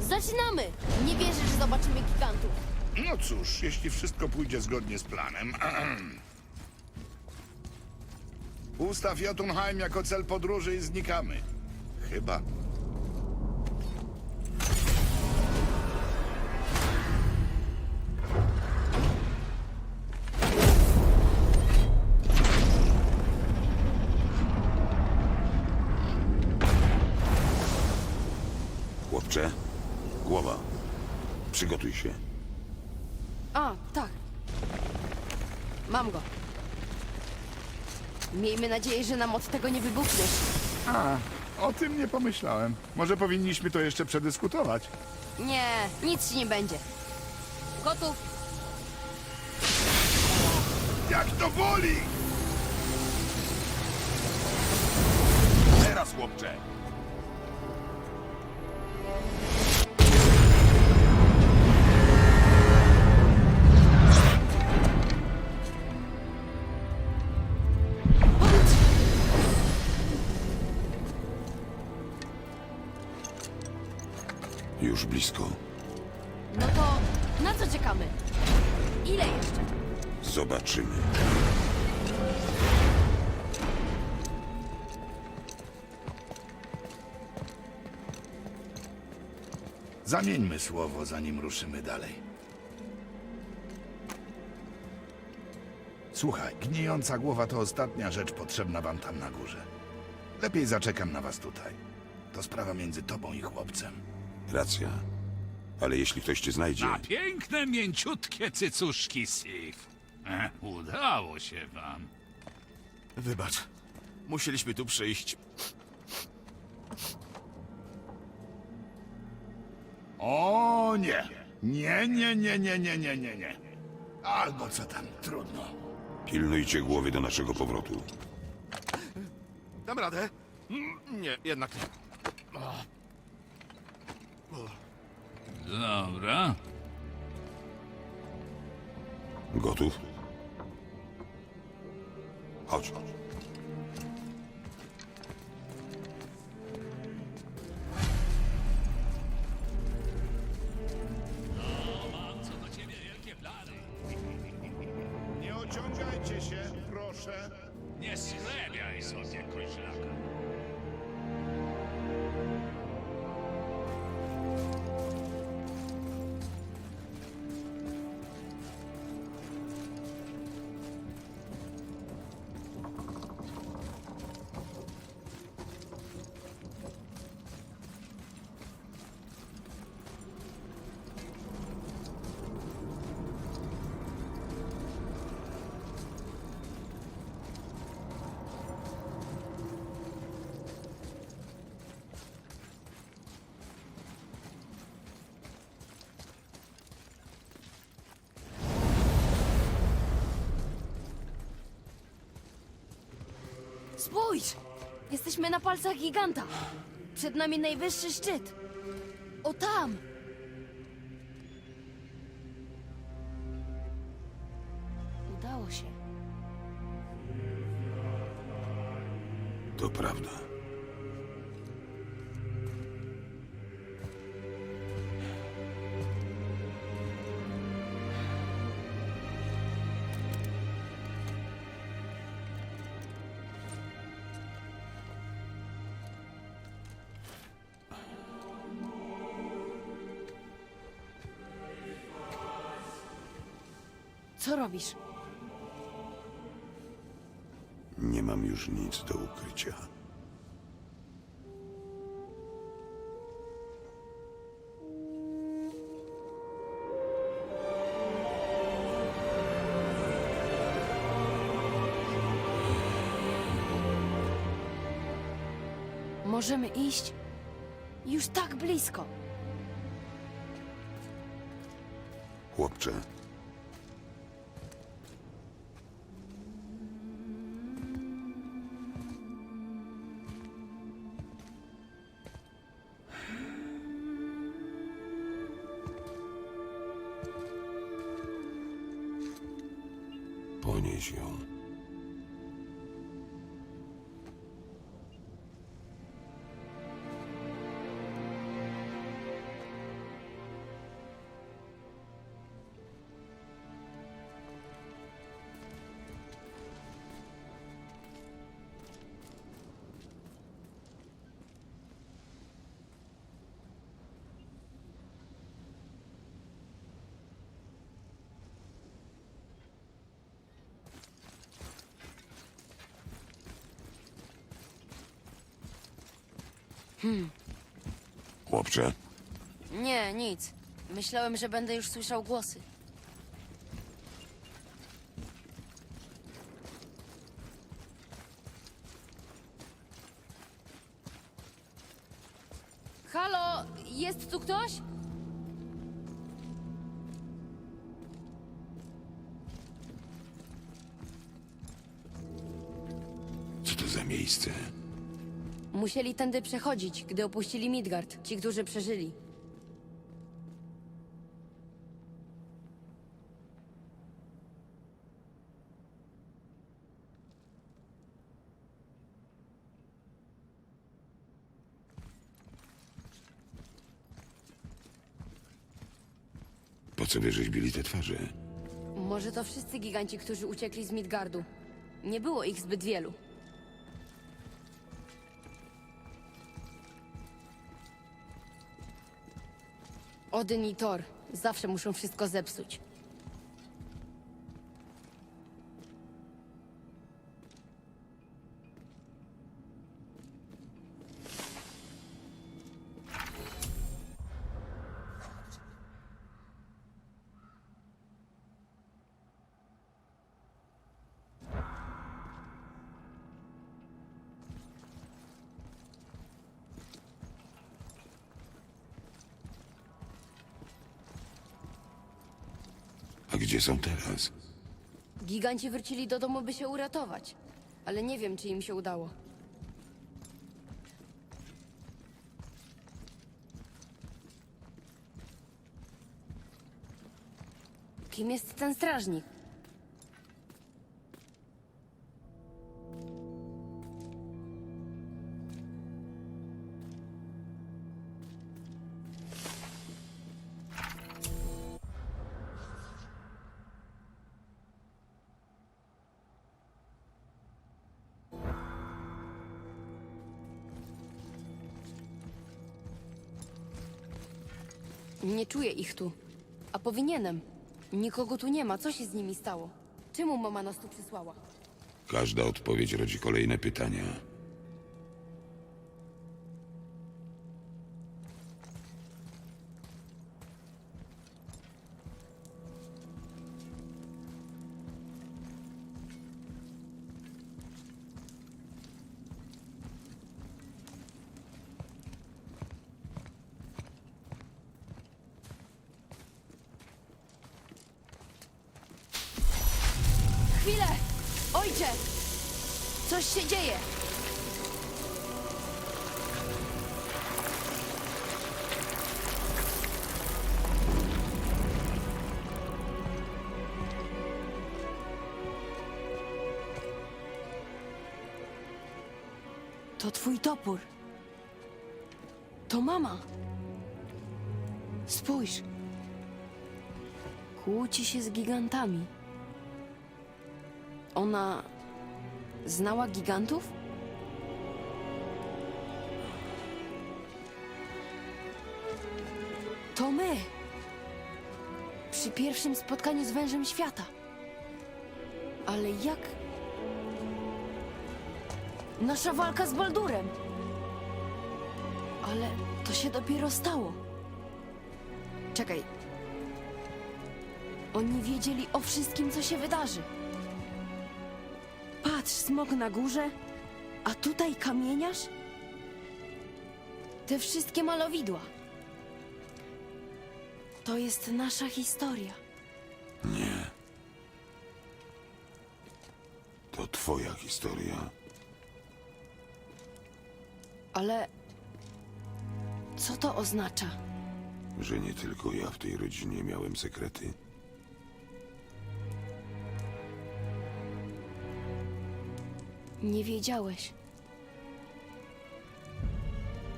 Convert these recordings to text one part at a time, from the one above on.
Zaczynamy! Nie wierzę, że zobaczymy gigantów. No cóż, jeśli wszystko pójdzie zgodnie z planem. Ustaw Jotunheim jako cel podróży i znikamy. Chyba. Tak. Mam go. Miejmy nadzieję, że nam od tego nie wybuchniesz. A, o tym nie pomyślałem. Może powinniśmy to jeszcze przedyskutować. Nie, nic ci nie będzie. Gotów? Jak to boli! Teraz, chłopcze! Zamieńmy słowo, zanim ruszymy dalej. Słuchaj, gnijąca głowa to ostatnia rzecz potrzebna wam tam na górze. Lepiej zaczekam na was tutaj. To sprawa między tobą i chłopcem. Racja. Ale jeśli ktoś cię znajdzie, A piękne, mięciutkie cycuszki, Sif. E, udało się wam. Wybacz. Musieliśmy tu przyjść. O nie! Nie, nie, nie, nie, nie, nie, nie, nie. Albo co tam, trudno. pilnujcie głowy do naszego powrotu. Dam radę? Mm, Nie, jednak nie. Dobra. Gotów? Chodź. Co Spójrz! Jesteśmy na palcach giganta. Przed nami najwyższy szczyt. O tam! Co robisz? Nie mam już nic do ukrycia. Możemy iść? Już tak blisko. Chłopcze, Chłopcze, Nie, nic. Myślałem, że będę już słyszał głosy. Musieli tędy przechodzić, gdy opuścili Midgard, ci, którzy przeżyli. Po co wyrzeźbili te twarze? Może to wszyscy giganci, którzy uciekli z Midgardu. Nie było ich zbyt wielu. Odyn i Thor zawsze muszą wszystko zepsuć. Gdzie są teraz? Giganci wrócili do domu, by się uratować. Ale nie wiem, czy im się udało. Kim jest ten strażnik? Nie czuję ich tu. A powinienem. Nikogo tu nie ma. Co się z nimi stało? Czemu mama nas tu przysłała? Każda odpowiedź rodzi kolejne pytania. To twój topór. To mama. Spójrz. Kłóci się z gigantami. Ona znała gigantów? To my! Przy pierwszym spotkaniu z wężem świata. Ale jak. Nasza walka z Baldurem! Ale to się dopiero stało. Czekaj. Oni wiedzieli o wszystkim, co się wydarzy. Patrz, smok na górze, a tutaj kamieniarz? Te wszystkie malowidła. To jest nasza historia. Nie. To twoja historia. Ale co to oznacza? Że nie tylko ja w tej rodzinie miałem sekrety. Nie wiedziałeś.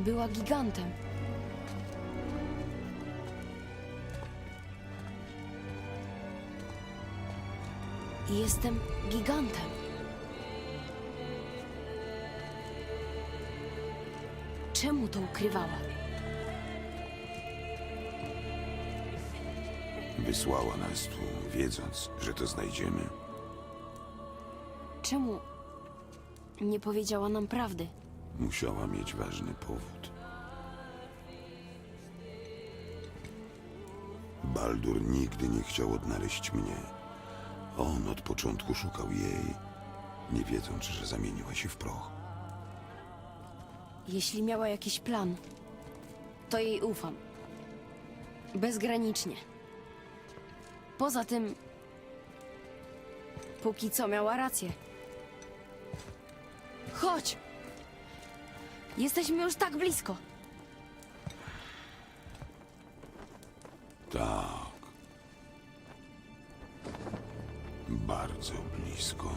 Była gigantem. Jestem gigantem. Czemu to ukrywała? Wysłała nas tu, wiedząc, że to znajdziemy. Czemu nie powiedziała nam prawdy? Musiała mieć ważny powód. Baldur nigdy nie chciał odnaleźć mnie. On od początku szukał jej, nie wiedząc, że zamieniła się w proch. Jeśli miała jakiś plan, to jej ufam. Bezgranicznie. Poza tym, póki co miała rację. Chodź! Jesteśmy już tak blisko. Tak. Bardzo blisko.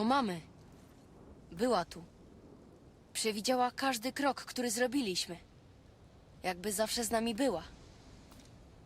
To mamy. Była tu. Przewidziała każdy krok, który zrobiliśmy. Jakby zawsze z nami była.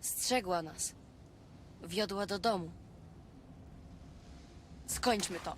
Strzegła nas. Wiodła do domu. Skończmy to.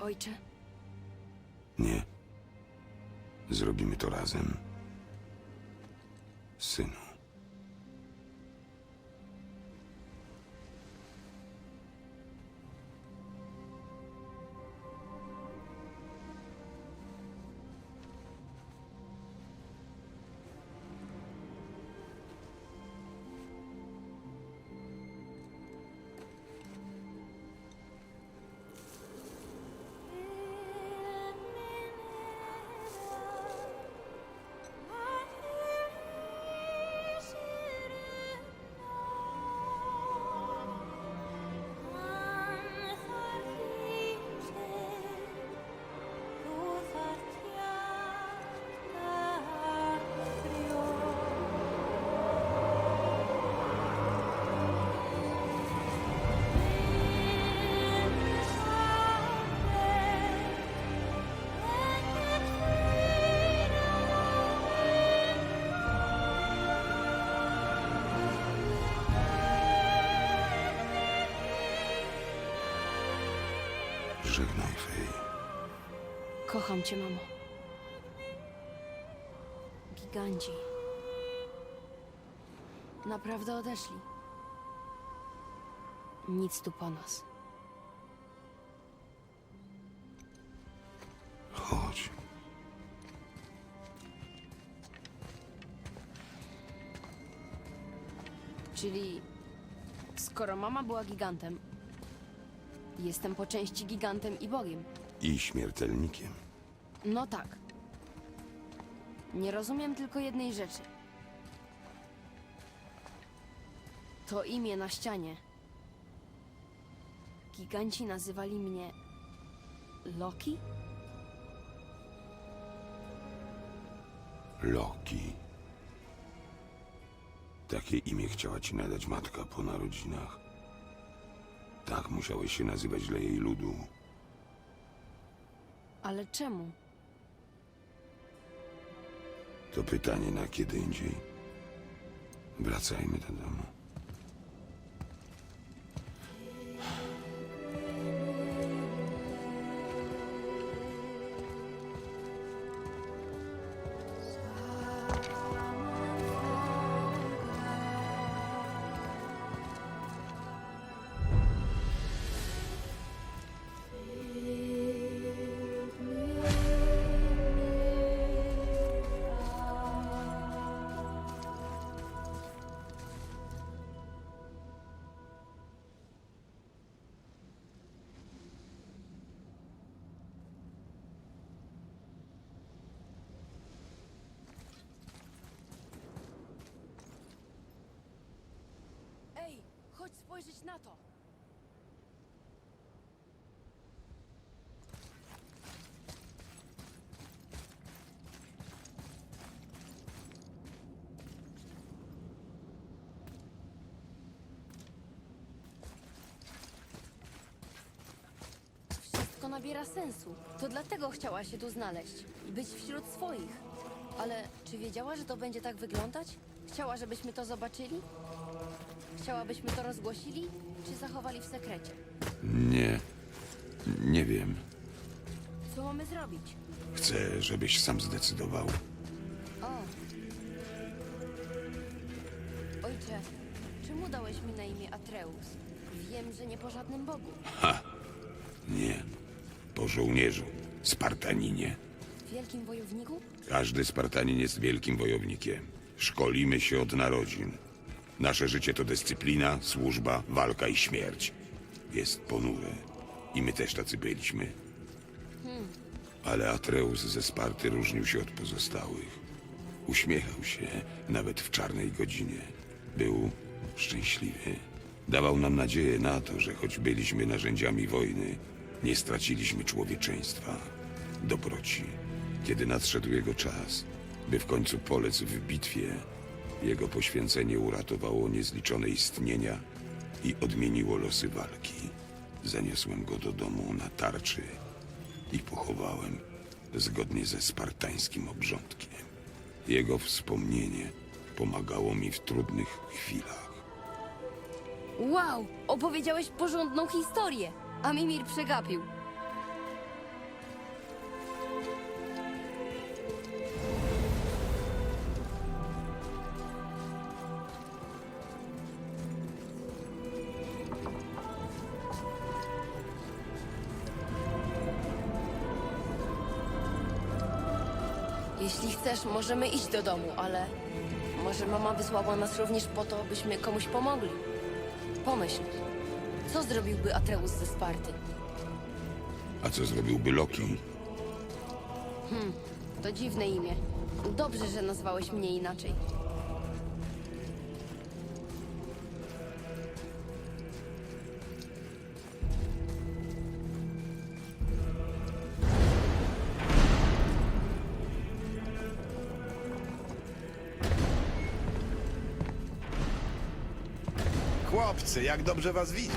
Ojcze, Nie. Zrobimy to razem. Synu. Kocham cię, mamo. Giganci. Naprawdę odeszli. Nic tu po nas. Chodź. Czyli Skoro mama była gigantem, jestem po części gigantem i bogiem. I śmiertelnikiem. No tak. Nie rozumiem tylko jednej rzeczy. To imię na ścianie. Giganci nazywali mnie Loki? Loki. Takie imię chciała ci nadać matka po narodzinach. Tak musiałeś się nazywać dla jej ludu. Ale czemu? To pytanie na kiedy indziej. Wracajmy do domu. Chodź spojrzeć na to! Wszystko nabiera sensu. To dlatego chciała się tu znaleźć. Być wśród swoich. Ale czy wiedziała, że to będzie tak wyglądać? Chciała, żebyśmy to zobaczyli? Chciałabyśmy to rozgłosili, czy zachowali w sekrecie? Nie. Nie wiem. Co mamy zrobić? Chcę, żebyś sam zdecydował. O. Ojcze, czemu dałeś mi na imię Atreus? Wiem, że nie po żadnym bogu. Nie. Po żołnierzu. Spartaninie. Wielkim wojowniku? Każdy Spartanin jest wielkim wojownikiem. Szkolimy się od narodzin. Nasze życie to dyscyplina, służba, walka i śmierć. Jest ponure. I my też tacy byliśmy. Ale Atreus ze Sparty różnił się od pozostałych. Uśmiechał się, nawet w czarnej godzinie. Był szczęśliwy. Dawał nam nadzieję na to, że choć byliśmy narzędziami wojny, nie straciliśmy człowieczeństwa, dobroci. Kiedy nadszedł jego czas, by w końcu polec w bitwie, jego poświęcenie uratowało niezliczone istnienia i odmieniło losy walki. Zaniosłem go do domu na tarczy i pochowałem zgodnie ze spartańskim obrządkiem. Jego wspomnienie pomagało mi w trudnych chwilach. Wow! Opowiedziałeś porządną historię! A Mimir przegapił. Chcesz, możemy iść do domu, ale może mama wysłała nas również po to, byśmy komuś pomogli. Pomyśl, co zrobiłby Atreus ze Sparty? A co zrobiłby Loki? To dziwne imię. Dobrze, że nazwałeś mnie inaczej. Chłopcy, jak dobrze was widzieć.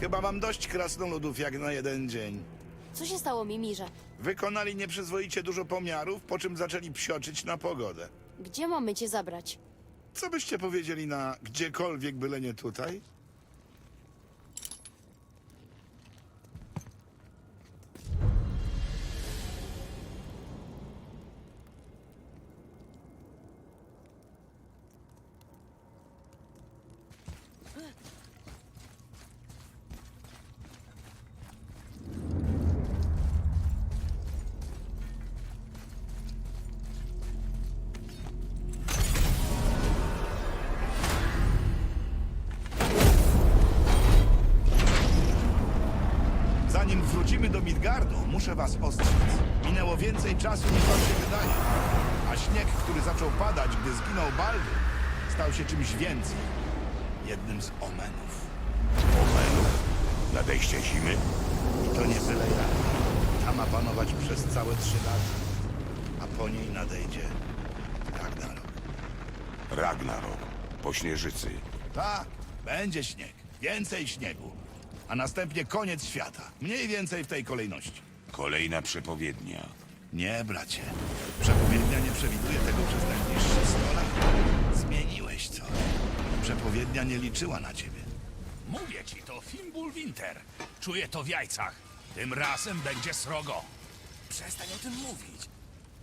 Chyba mam dość krasnoludów jak na jeden dzień. Co się stało, Mimirze? Wykonali nieprzyzwoicie dużo pomiarów, po czym zaczęli psioczyć na pogodę. Gdzie mamy cię zabrać? Co byście powiedzieli na gdziekolwiek, byle nie tutaj? Wrócimy do Midgardu, muszę was ostrzec. Minęło więcej czasu niż wam się wydaje. A śnieg, który zaczął padać, gdy zginął Baldur, stał się czymś więcej. Jednym z omenów. Omenów? Nadejście zimy? I to nie byle jak. Ta ma panować przez całe trzy lata. A po niej nadejdzie Ragnarok. Ragnarok. Po śnieżycy. Tak, będzie śnieg. Więcej śniegu. A następnie koniec świata. Mniej więcej w tej kolejności. Kolejna przepowiednia. Nie, bracie. Przepowiednia nie przewiduje tego przez najbliższe 100 lat. Zmieniłeś coś. Przepowiednia nie liczyła na ciebie. Mówię ci, to Fimbul Winter. Czuję to w jajcach. Tym razem będzie srogo. Przestań o tym mówić.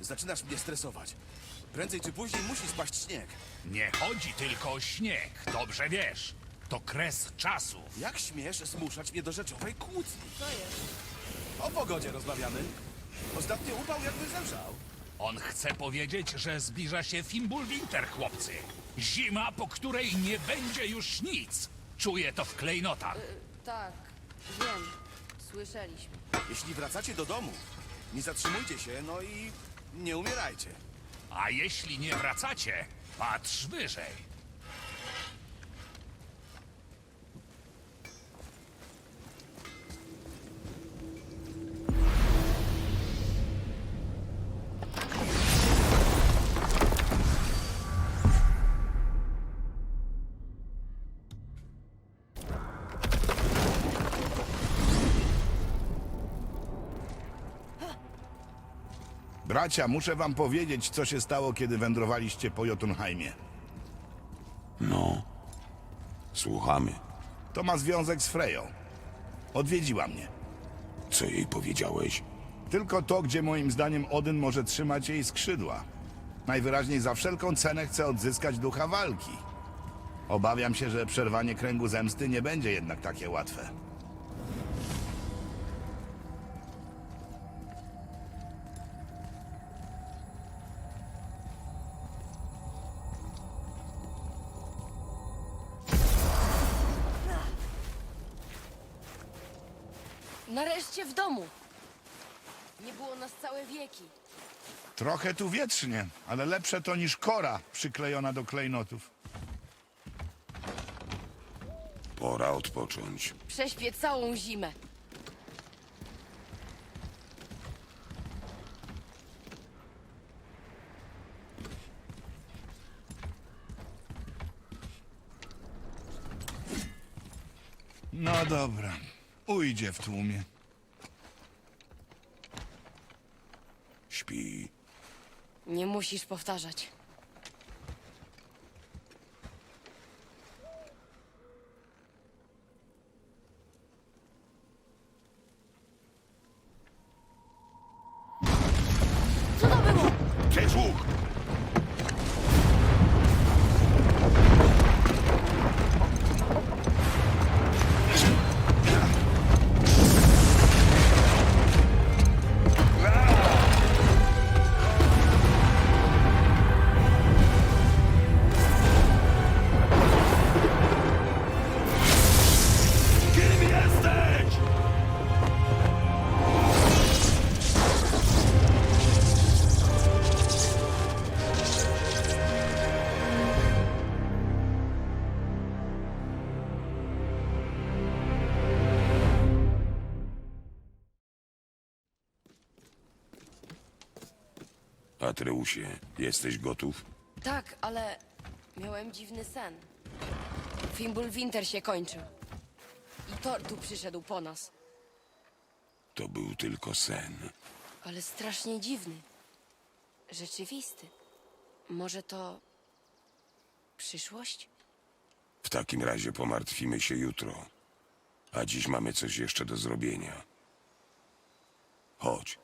Zaczynasz mnie stresować. Prędzej czy później musi spaść śnieg. Nie chodzi tylko o śnieg, dobrze wiesz. To kres czasu. Jak śmiesz zmuszać mnie do rzeczowej kłótni? Co jest? O pogodzie rozmawiamy. Ostatnio upał jakby zemrzał. On chce powiedzieć, że zbliża się Fimbul Winter, chłopcy. Zima, po której nie będzie już nic. Czuję to w klejnotach. Tak, wiem. Słyszeliśmy. Jeśli wracacie do domu, nie zatrzymujcie się, no i nie umierajcie. A jeśli nie wracacie, patrz wyżej. Bracia, muszę wam powiedzieć, co się stało, kiedy wędrowaliście po Jotunheimie. No. Słuchamy. To ma związek z Freją. Odwiedziła mnie. Co jej powiedziałeś? Tylko to, gdzie moim zdaniem Odyn może trzymać jej skrzydła. Najwyraźniej za wszelką cenę chce odzyskać ducha walki. Obawiam się, że przerwanie kręgu zemsty nie będzie jednak takie łatwe. W domu! Nie było nas całe wieki. Trochę tu wietrznie, ale lepsze to niż kora przyklejona do klejnotów. Pora odpocząć. Prześpię całą zimę. No dobra, ujdzie w tłumie. Nie musisz powtarzać. Atreusie, jesteś gotów? Tak, ale miałem dziwny sen. Fimbul Winter się kończył. I Thor tu przyszedł po nas. To był tylko sen. Ale strasznie dziwny. Rzeczywisty. Może to... przyszłość? W takim razie pomartwimy się jutro. A dziś mamy coś jeszcze do zrobienia. Chodź.